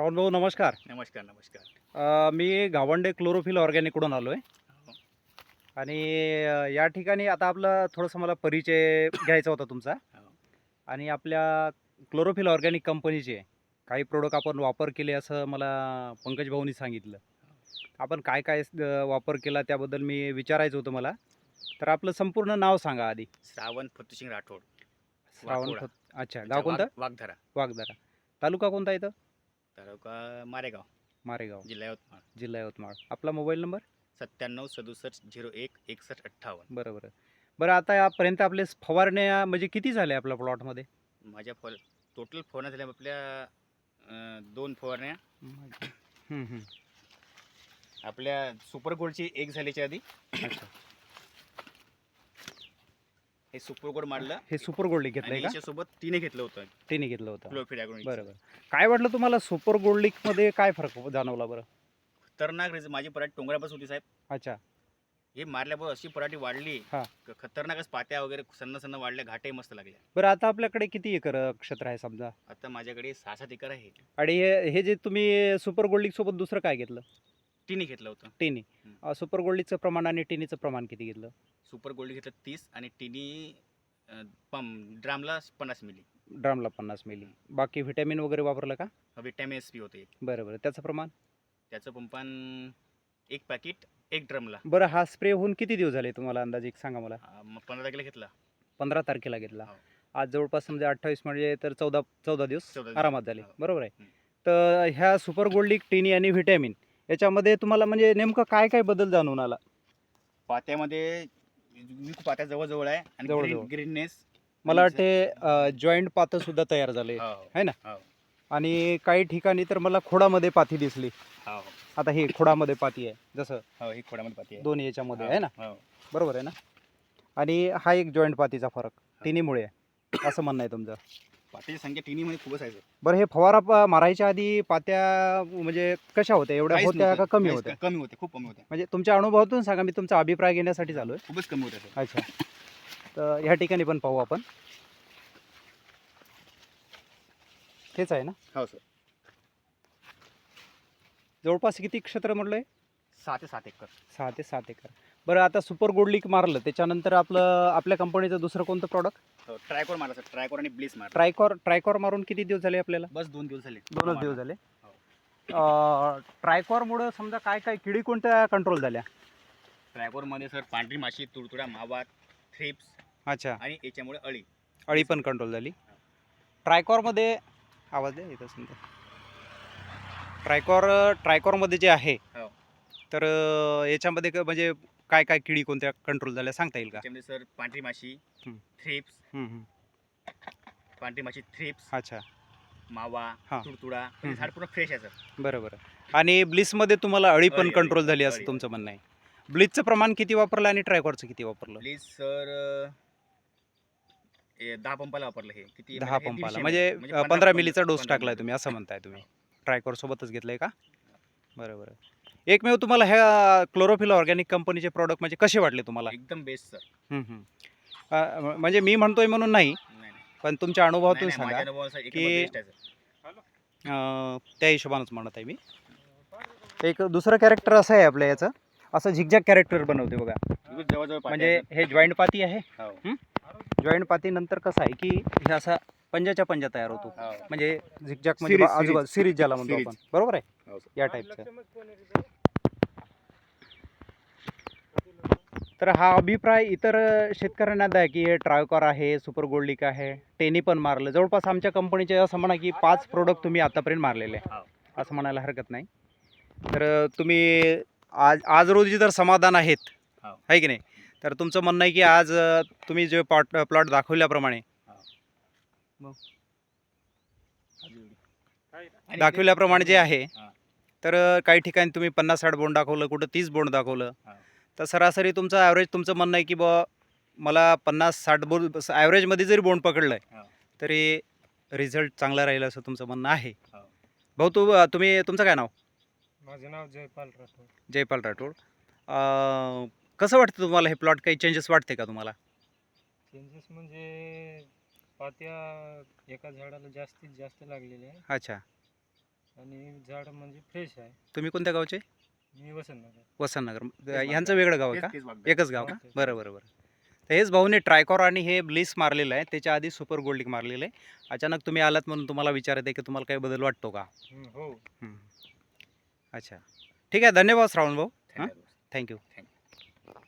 श्रावण भाऊ नमस्कार. नमस्कार नमस्कार. अ, मी गावंडे क्लोरोफिल ऑर्गॅनिकडून आलो आहे हो. आणि अ, या ठिकाणी आता आपला थोडंसं मला परिचय घ्यायचा होता तुमचा. हो. आणि आपल्या क्लोरोफिल ऑर्गॅनिक कंपनीचे काही प्रोडक्ट आपण वापर केले असं मला पंकज भाऊनी सांगितलं. आपण काय काय अ, वापर केला त्याबद्दल मी विचारायचं होतं मला. तर आपलं संपूर्ण नाव सांगा आधी. श्रावण फतुसिंग राठोड. श्रावण अच्छा गाव कोणतं? वाघ- वाघधारा. वाघदारा तालुका कोणता इथं? तालुका मारेगाव मारेगाव. जिल्हा यवतमाळ. जिल्हा यवतमाळ. आपला मोबाईल नंबर? सत्त्याण्णव सदुसष्ट झिरो एक एकसष्ट अठ्ठावन्न. बरं बरं. बरं आता यापर्यंत आपले फवारण्या म्हणजे किती झाले आपल्या प्लॉटमध्ये? माझ्या फॉल टोटल फवारण्या झाल्या आपल्या अं, दोन फवारण्या. हम्म, हम्म. आपल्या सुपर गोल्डची एक झाल्याच्या आधी. अच्छा. हे सुपर गोल्ड मारलं हे सुपर गोल्ड घेतलंय का? याच्यासोबत तिने घेतलं होतं. तिने घेतलं होतं. क्लोफिड ॲग्रोनिक बरं बरं काय वाटलं तुम्हाला सुपर गोल्डमध्ये काय फरक जाणवला बरं? खतरनाक रिझ- माझी पराठी डोंगरापासून होती साहेब. अच्छा. हे मारल्यावर अशी पराठी वाढली. हा. क- खतरनाकच पात्या वगैरे सन्न सन्न वाढल्या घाटे मस्त लागल्या. बरं आता आपल्याकडे किती एकर अ, क्षेत्र आहे समजा? आता माझ्याकडे सहा सात एकर आहे. आणि हे हे जे तुम्ही सुपर गोल्डिक सोबत दुसरं काय घेतलं? तिने घेतलं होतं. टिनी. हम्म. सुपर गोल्डीचं प्रमाण आणि टिनीचं प्रमाण किती घेतलं? सुपर गोल्ड घेतलं तीस आणि टिनी पम ड्रामला पन्नास मिली. ड्रामला पन्नास मिली. बाकी व्हिटॅमिन वगैरे वापरलं का? विटॅमिन एस पी होते बरं बरं. त्याचं प्रमाण? त्याचं पंपान एक पॅकेट एक ड्रमला. बरं हा स्प्रे होऊन किती दिवस झाले तुम्हाला अंदाज? एक सांगा मला. मग पंधरा तारखेला घेतला. पंधरा तारखेला घेतला. हो. आज जवळपास म्हणजे अठ्ठावीस म्हणजे तर चौदा चौदा दिवस. आरामात झाले. हो. बरोबर आहे. तर ह्या सुपर गोल्डिक टिनी आणि व्हिटॅमिन याच्यामध्ये तुम्हाला म्हणजे नेमकं काय काय बदल जाणून आला? पात्यामध्ये विक पात्या जवळजवळ आहे आणि जवळजवळ. ग्रीननेस मला वाटते जॉईंट पातं सुद्धा तयार झाले. है ना? हो. आणि काही ठिकाणी तर मला खोडामध्ये पाती दिसली. हो. आता ही खोडामध्ये पाती आहे जसं हो ही खोडामध्ये पाती आहे. दोन याच्यामध्ये आहे ना? हो. बरोबर आहे ना? आणि हा एक जॉईंट पातीचा फरक टिनीमुळे आहे. असं म्हणणं आहे तुमचं. पात्याची संख्या आहे sir. बरं हे फवारा प- मारायच्या आधी पात्या म्हणजे कशा होत्या? एवढ्या काहीच होत्या का नव्हतं. कमी काहीच होत्या? कमी होते खूप कमी होते म्हणजे तुमच्या अनुभवातून सांगा मी तुमचा अभिप्राय घेण्यासाठी चालू आहे खूपच कमी होते. अच्छा. तर ह्या ठिकाणी पण पाहू आपण. हेच आहे ना? हो सर. जवळपास किती क्षेत्र म्हटलंय? सहा ते सात एकर. सहा ते सात एकर. बरं आता सुपर गोल्डलिक मारलं त्याच्यानंतर आपलं आपल्या कंपनीचं दुसरं कोणतं प्रॉडक्ट ट्रायकोर मारा सर ट्रायकोर आणि ब्लिस मारा ट्रायकॉर ट्रायकॉर मारून किती दिवस झाले आपल्याला? बस दोन दिवस झाले. दोनच दिवस झाले? हो. ट्रायकॉरमुळं समजा काय काय किडी कोणत्या कंट्रोल झाल्या? ट्रायकोरमध्ये सर पांढरी माशी तुडतुडा मावा थ्रिप्स अच्छा. आणि याच्यामुळे अळी. अळी पण कंट्रोल झाली. ट्रायकॉरमध्ये आवाज द्या येत समजा. ट्रायकॉर ट्रायकॉरमध्ये जे आहे हो. तर याच्यामध्ये क- म्हणजे काय काय किडी कोणत्या कंट्रोल झाल्या सांगता येईल का त्याच्यामध्ये सर पांढरी माशी. थ्रिप्स हम्म, हम्म. पांढरी माशी थ्रिप्स अच्छा मावा हा. तुडतुडा हं. म्हणजे झाड पूर्ण फ्रेश आहे सर बरं बरं आणि ब्लिसमध्ये तुम्हाला अळी पण अळी, कंट्रोल झाली असं अळी. तुमचं म्हणणं आहे ब्लिचचं प्रमाण किती वापरलं आणि ट्रायकॉरचं किती वापरलं प्लीज सर दहा पंपाला वापरलं हे किती दहा म्हणजे हे पंपाला म्हणजे. अं, पंधरा मिलीचा डोस टाकलाय. तुम्ही असं म्हणताय तुम्ही ट्रायकॉर सोबतच घेतलंय का बरं बरं एकमेव तुम्हाला ह्या क्लोरोफिल ऑर्गॅनिक कंपनीचे प्रॉडक्ट म्हणजे कसे वाटले तुम्हाला एकदम बेस्ट सर हम्म, हम्म. अं, म्हणजे मी म्हणतोय म्हणून नाही नाही नाही. पण तुमच्या अनुभवातून नाही, सांगा अनुभवानुसार एक की- आहे अं, त्या हिशोबानंच म्हणत आहे मी एक दुसरं कॅरेक्टर असं आहे आपल्या याचं असं झिकझॅक कॅरेक्टर बनवते बघा बिलकुल जवळजवळ पाठी म्हणजे आहे, हे जॉईंट पाती आहे सर. हो. जॉईंट पाती नंतर कसं आहे की हे असा पंजाच्या पंजा तयार होतो हो. म्हणजे झिकझॅक म्हणजे Series, आजूबाजू सिरीज ज्याला म्हणतो Series. आपण बरोबर आहे हो. या टाईपचं तर हा अभिप्राय इतर शेतकऱ्यांना द्या की हे ट्रायकॉर आहे सुपर गोल्डिक आहे टेनी पण मारलं जवळपास आमच्या कंपनीचे असं म्हणा की पाच प्रोडक्ट तुम्ही आतापर्यंत मारलेले आहे हो. असं म्हणायला हरकत नाही तर तुम्ही आज आज रोजी जर समाधान आहेत हो. आहे की नाही तर तुमचं म्हणणं आहे की आज तुम्ही जे प्लॉट प्लॉट दाखवल्याप्रमाणे आणि दाखवल्याप्रमाणे जे आहे हा. तर काही ठिकाणी तुम्ही पन्नास साठ बोंड दाखवलं कुठं तीस बोंड दाखवलं हा. तर सरासरी तुमचं ॲव्हरेज तुमचं म्हणणं आहे की बा मला पन्नास साठ बोंड ॲव्हरेजमध्ये जरी बोंड पकडलं आहे. तरी रिझल्ट चांगला राहील असं तुमचं म्हणणं आहे. हा. भाऊ तू तुम्ही तुमचं काय नाव? माझं नाव जयपाल राठोड. जयपाल राठोड. अ, कसं वाटतं तुम्हाला हे प्लॉट काही चेंजेस वाटते का तुम्हाला? चेंजेस म्हणजे पात्या एका झाडाला जास्तीत जास्त लागलेले आहे. अच्छा. आणि झाड म्हणजे फ्रेश आहे. तुम्ही कोणत्या गावचे? मी वसंतनगर. ह्यांचं. वेगळं गाव आहे का. एकच गाव का. बरं बरं बरं. तर हेच भाऊने ट्रायकॉर आणि हे ब्लिस मारलेलं आहे. त्याच्या आधी सुपर गोल्डिक मारलेलं आहे. अचानक तुम्ही आलात म्हणून तुम्हाला विचारत आहे की तुम्हाला काही बदल वाटतो का? हो. अच्छा. ठीक आहे. धन्यवाद श्रावण भाऊ. हां. Thank you you.